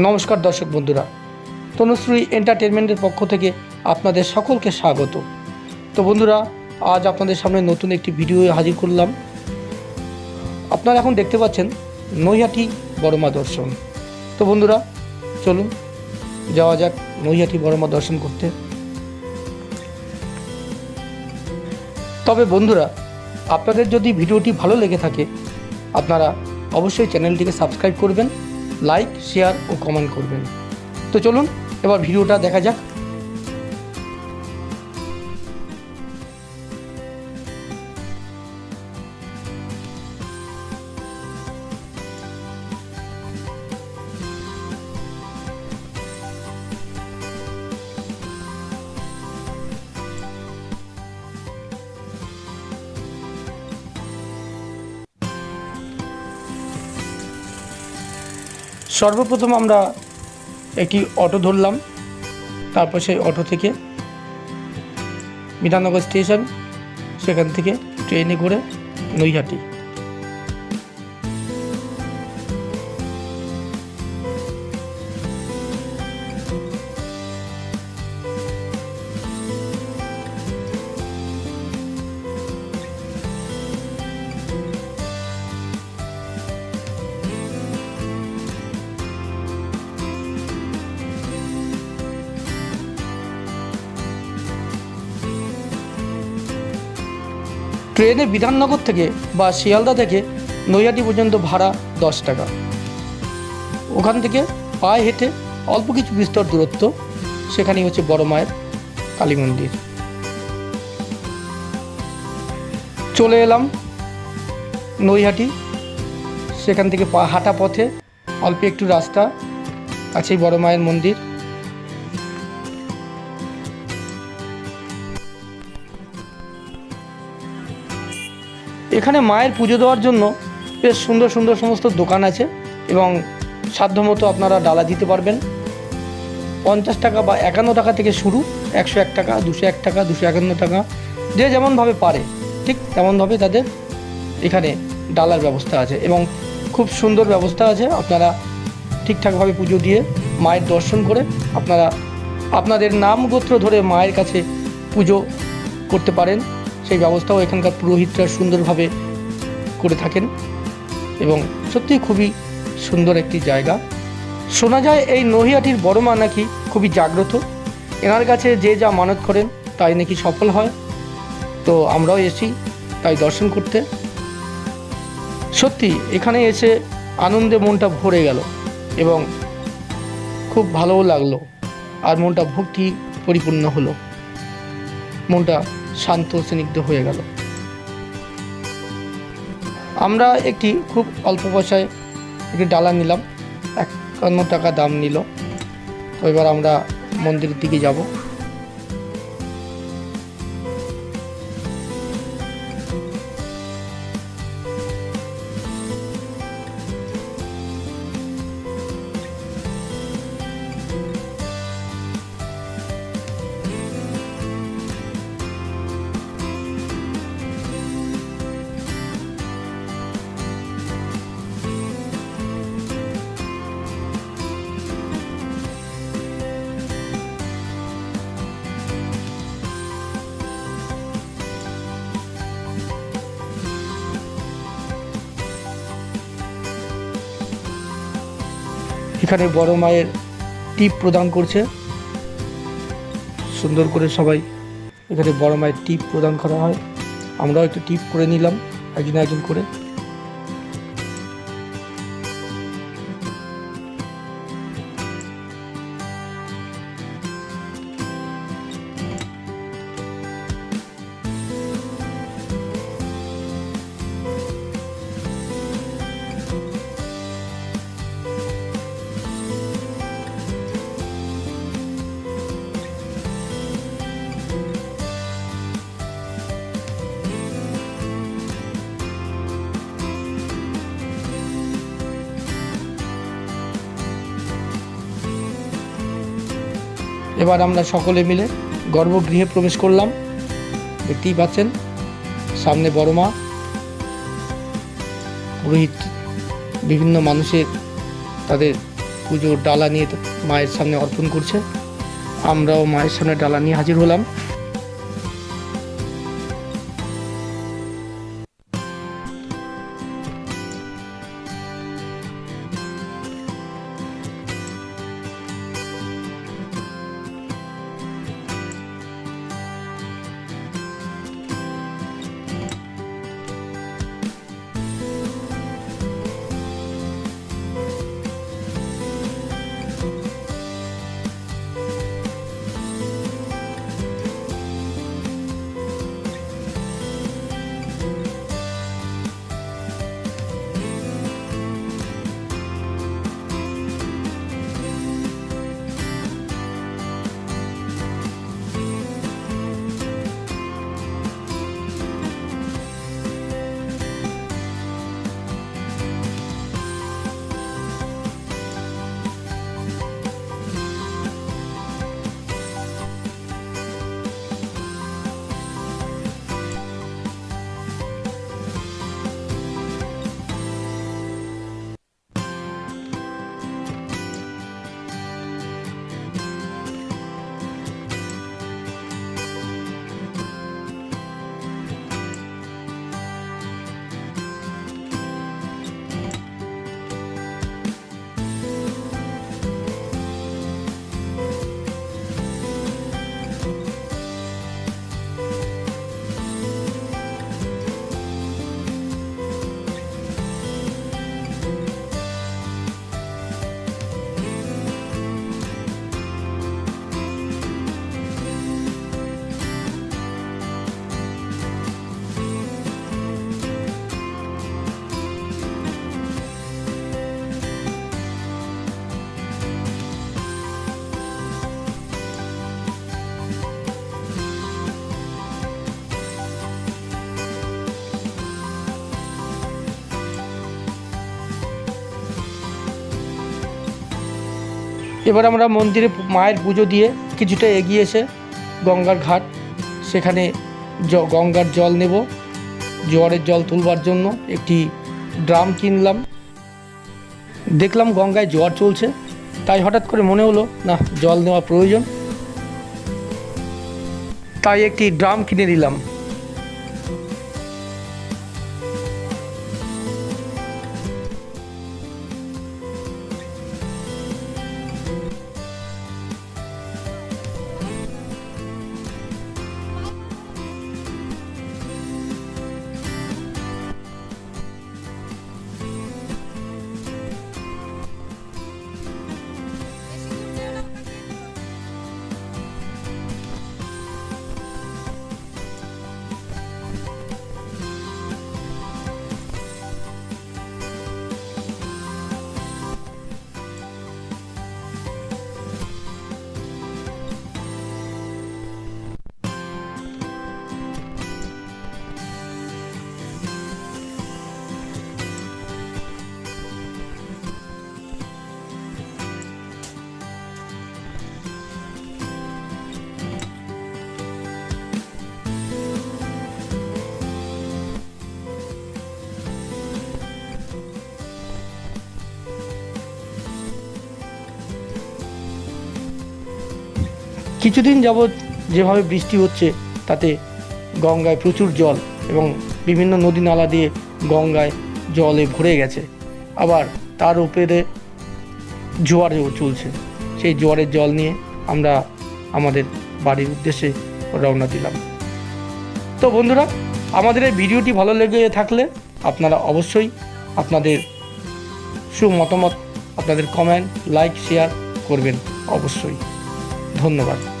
নমস্কার দর্শক বন্ধুরা, তনুশ্রী এন্টারটেনমেন্টের পক্ষ থেকে আপনাদের সকলকে স্বাগত। তো বন্ধুরা, আজ আপনাদের সামনে নতুন একটি ভিডিও হাজির করলাম। আপনারা এখন দেখতে পাচ্ছেন নৈহাটি বড়মা দর্শন। তো বন্ধুরা, চলুন, যাওয়া যাক নৈহাটি বড়মা দর্শন করতে। তবে বন্ধুরা, আপনাদের যদি ভিডিওটি ভালো লেগে থাকে, আপনারা অবশ্যই চ্যানেলটিকে সাবস্ক্রাইব করবেন। লাইক শেয়ার ও কমেন্ট করবেন। তো চলুন এবার ভিডিওটা দেখা যাক সর্বপ্রথম আমরা একটি অটো ধরলাম। তারপর সেই অটো থেকে বিধাননগর স্টেশন, সেখান থেকে ট্রেনে করে নৈহাটি। ট্রেনে বিধাননগর থেকে বা শিয়ালদা থেকে নৈহাটি পর্যন্ত ভাড়া দশ টাকা। ওখান থেকে পায়ে হেঁটে অল্প কিছু বিস্তর দূরত্ব, সেখানেই হচ্ছে বড় মায়ের কালী মন্দির। চলে এলাম নৈহাটি। সেখান থেকে পা হাঁটা পথে অল্প একটু রাস্তা আছে বড় মায়ের মন্দির। এখানে মায়ের পুজো দেওয়ার জন্য বেশ সুন্দর সুন্দর সমস্ত দোকান আছে এবং সাধ্যমতো আপনারা ডালা দিতে পারবেন। পঞ্চাশ টাকা বা একান্ন টাকা থেকে শুরু, একশো এক টাকা, দুশো এক টাকা, দুশো একান্ন টাকা, যে যেমনভাবে পারে, ঠিক তেমনভাবে তাদের এখানে ডালার ব্যবস্থা আছে এবং খুব সুন্দর ব্যবস্থা আছে। আপনারা ঠিকঠাকভাবে পুজো দিয়ে মায়ের দর্শন করে আপনারা আপনাদের নাম গোত্র ধরে মায়ের কাছে পুজো করতে পারেন। সেই ব্যবস্থাও এখানকার পুরোহিতরা সুন্দরভাবে করে থাকেন এবং সত্যিই খুবই সুন্দর একটি জায়গা। শোনা যায় এই নহিয়াটির বড় মা নাকি খুবই জাগ্রত। এনার কাছে যে যা মানত করেন তাই নাকি সফল হয়। তো আমরাও এসি তাই দর্শন করতে। সত্যি এখানে এসে আনন্দে মনটা ভরে গেল এবং খুব ভালোও লাগল। আর মনটা ভক্তি পরিপূর্ণ হলো। মনটা শান্ত স্নিগ্ধ হয়ে গেল। আমরা একটি খুব অল্প পয়সায় একটি ডালা নিলাম একান্ন টাকা দাম নিল। তো এবার আমরা মন্দিরের দিকে যাব। এখানে বড় মায়ের টিপ প্রদান করছে। সুন্দর করে সবাই এখানে বড় মায়ের টিপ প্রদান করা হয়। আমরাও একটু টিপ করে নিলাম, একজন একজন করে। এবার আমরা সকলে মিলে গর্ভগৃহে প্রবেশ করলাম। দেখতেই পাচ্ছেন, সামনে বড় মা, পুরোহিত, বিভিন্ন মানুষের তাদের পুজোর ডালা নিয়ে মায়ের সামনে অর্পণ করছে। আমরাও মায়ের সামনে ডালা নিয়ে হাজির হলাম। এবার আমরা মন্দিরে মায়ের পুজো দিয়ে কিছুটা এগিয়ে এসে গঙ্গার ঘাট, সেখানে গঙ্গার জল নেব। জোয়ারের জল তুলবার জন্য একটি ড্রাম কিনলাম। দেখলাম গঙ্গায় জোয়ার চলছে, তাই হঠাৎ করে মনে হলো, না, জল নেওয়া প্রয়োজন। তাই একটি ড্রাম কিনে নিলাম। কিছুদিন যাবৎ যেভাবে বৃষ্টি হচ্ছে, তাতে গঙ্গায় প্রচুর জল এবং বিভিন্ন নদী নালা দিয়ে গঙ্গায় জলে ভরে গেছে। আবার তার উপরে জোয়ারও চলছে। সেই জোয়ারের জল নিয়ে আমরা আমাদের বাড়ির উদ্দেশ্যে রওনা দিলাম। তো বন্ধুরা, আমাদের এই ভিডিওটি ভালো লেগে থাকলে আপনারা অবশ্যই আপনাদের সুমতামত, আপনাদের কমেন্ট লাইক শেয়ার করবেন অবশ্যই। ধন্যবাদ।